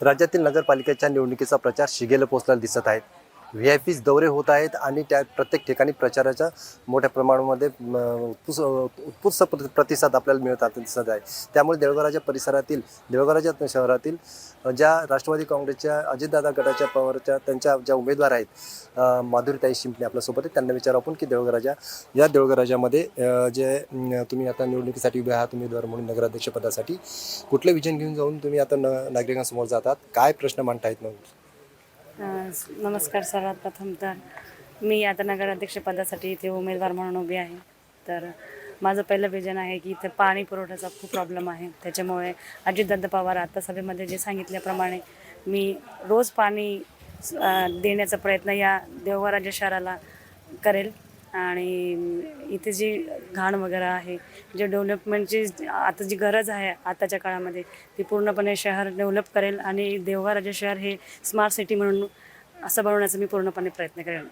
राज्यातील नगरपालिकेच्या निवडणुकीचा प्रचार शिगेला पोहोचलेला दिसत आहेत व्ही आय पीज दौरे होत आहेत आणि त्या प्रत्येक ठिकाणी प्रचाराच्या मोठ्या प्रमाणामध्ये म, उत्पुस प्रतिसाद आपल्याला मिळतात दिसत आहे. त्यामुळे देवघराच्या परिसरातील देवघराच्या शहरातील ज्या राष्ट्रवादी काँग्रेसच्या अजितदादा गटाच्या पवारच्या त्यांच्या ज्या उमेदवार आहेत माधुरीताई शिंपणे आपल्यासोबत आहेत त्यांना विचारू आपण की देवघराच्या या देवघराच्यामध्ये जे तुम्ही आता निवडणुकीसाठी उभे आहात उमेदवार म्हणून नगराध्यक्षपदासाठी कुठलं विजन घेऊन जाऊन तुम्ही आता न नागरिकांसमोर जातात? काय प्रश्न मांडता येत नाही नमस्कार सर्वात प्रथम तर मी आता नगराध्यक्षपदासाठी इथे उमेदवार म्हणून उभी आहे. तर माझं पहिलं विजन आहे की इथं पाणी पुरवठ्याचा खूप प्रॉब्लेम आहे. त्याच्यामुळे अजितदादा पवार आता सभेमध्ये जे सांगितल्याप्रमाणे मी रोज पाणी देण्याचा प्रयत्न या देवघराच्या शहराला करेल. आणि इथे जी घाण वगैरे आहे जे डेव्हलपमेंटची आता जी गरज आहे आताच्या काळामध्ये ती पूर्णपणे शहर डेव्हलप करेल आणि देवघराचे शहर हे स्मार्ट सिटी म्हणून असं बनवण्याचा मी पूर्णपणे प्रयत्न करेन.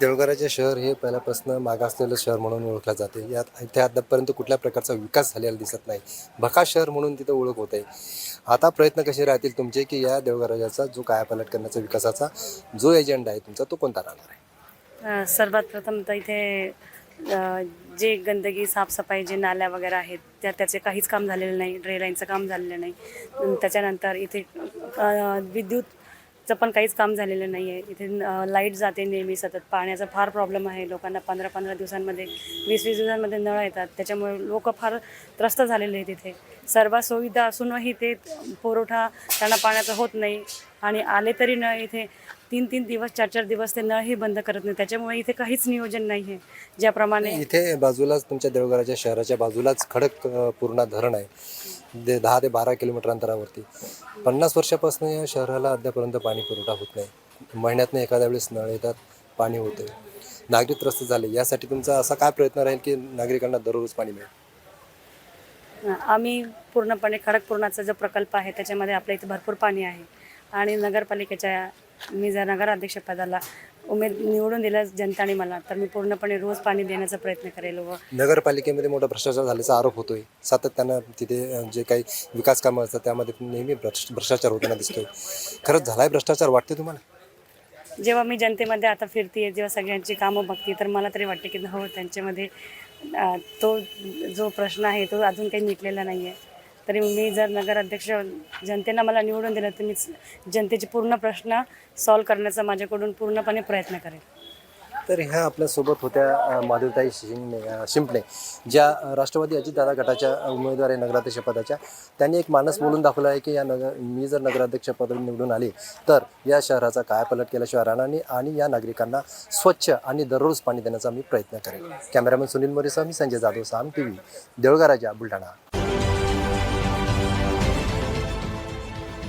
देवघराचे शहर हे पहिल्यापासून मागासलेलं शहर म्हणून ओळखलं जाते. यात इथे आतापर्यंत कुठल्या प्रकारचा विकास झालेला दिसत नाही. भका शहर म्हणून तिथं ओळख होत. आहे आता प्रयत्न कसे राहतील तुमचे की या देवघराजाचा जो कायापालट करण्याचा विकासाचा जो एजेंडा आहे तुमचा तो कोणता राहणार आहे? सर्वात प्रथम तर इथे जे गंदगी साफसफाई जे नाल्या वगैरे आहेत त्या त्याचे काहीच काम झालेलं नाही ड्रेलाईनचं काम झालेलं नाही. त्याच्यानंतर इथे विद्युत चं पण काहीच काम झालेलं नाही आहे इथे लाइट जाते नेहमी सतत. पाण्याचा फार प्रॉब्लेम आहे. लोकांना पंधरा पंधरा दिवसांमध्ये वीस वीस दिवसांमध्ये नळ येतात. त्याच्यामुळे लोक फार त्रस्त झालेले आहेत इथे. सर्व सुविधा असूनही ते पुरवठा त्यांना पाण्याचा होत नाही. आणि आले तरी नळ इथे तीन तीन दिवस चार चार दिवस ते नळही बंद करत नाही. त्याच्यामुळे इथे काहीच नियोजन नाही आहे ज्याप्रमाणे इथे बाजूलाच तुमच्या देवघराच्या शहराच्या बाजूलाच खडक पूर्ण धरण आहे. दे दहा ते बारा किलोमीटर अंतरावरती. पन्नास वर्षापासून या शहराला अद्यापर्यंत पाणी पुरवठा होत नाही. महिन्यातनं एखाद्या वेळेस नळ येतात पाणी होते नागरिक त्रस्त झाले. यासाठी तुमचा असा काय प्रयत्न राहील की नागरिकांना दररोज पाणी मिळेल? आम्ही पूर्णपणे खडकपूर्णाचा जो प्रकल्प आहे त्याच्यामध्ये आपल्या इथे भरपूर पाणी आहे आणि नगरपालिकेच्या मी जर नगराध्यक्षपदाला उमेद निवडून दिलं जनताने मला तर मी पूर्णपणे रोज पाणी देण्याचा प्रयत्न करेल व नगरपालिकेमध्ये मोठा भ्रष्टाचार झाल्याचा आरोप होतोय. सातत्यानं तिथे जे काही विकास कामं असतात त्यामध्ये नेहमी भ्रष्ट भ्रष्टाचार होताना दिसतोय. खरंच झालाय भ्रष्टाचार वाटते तुम्हाला? जेव्हा मी जनतेमध्ये आता फिरते जेव्हा सगळ्यांची कामं बघते तर मला तरी वाटते की हो त्यांच्यामध्ये तो जो प्रश्न आहे तो अजून काही मिटलेला नाही आहे तरी मी जर नगराध्यक्ष जनतेनं मला निवडून दिलं तर मी जनतेचे पूर्ण प्रश्न सॉल्व करण्याचा माझ्याकडून पूर्णपणे प्रयत्न करेन. तर ह्या आपल्यासोबत होत्या अ, माधुरीताई शिंगणे शिंपणे ज्या राष्ट्रवादी अजितदादा गटाच्या उमेदवार आहे नगराध्यक्षपदाच्या त्यांनी एक मानस बोलून दाखवला आहे की या नगर मी जर नगराध्यक्षपद निवडून आले तर या शहराचा कायापालट केल्याशिवाय राहणार आणि या नागरिकांना स्वच्छ आणि दररोज पाणी देण्याचा मी प्रयत्न करेन. कॅमेरामॅन सुनील मोरेसह मी संजय जाधव साम टी व्ही देऊळगाराजा बुलढाणा.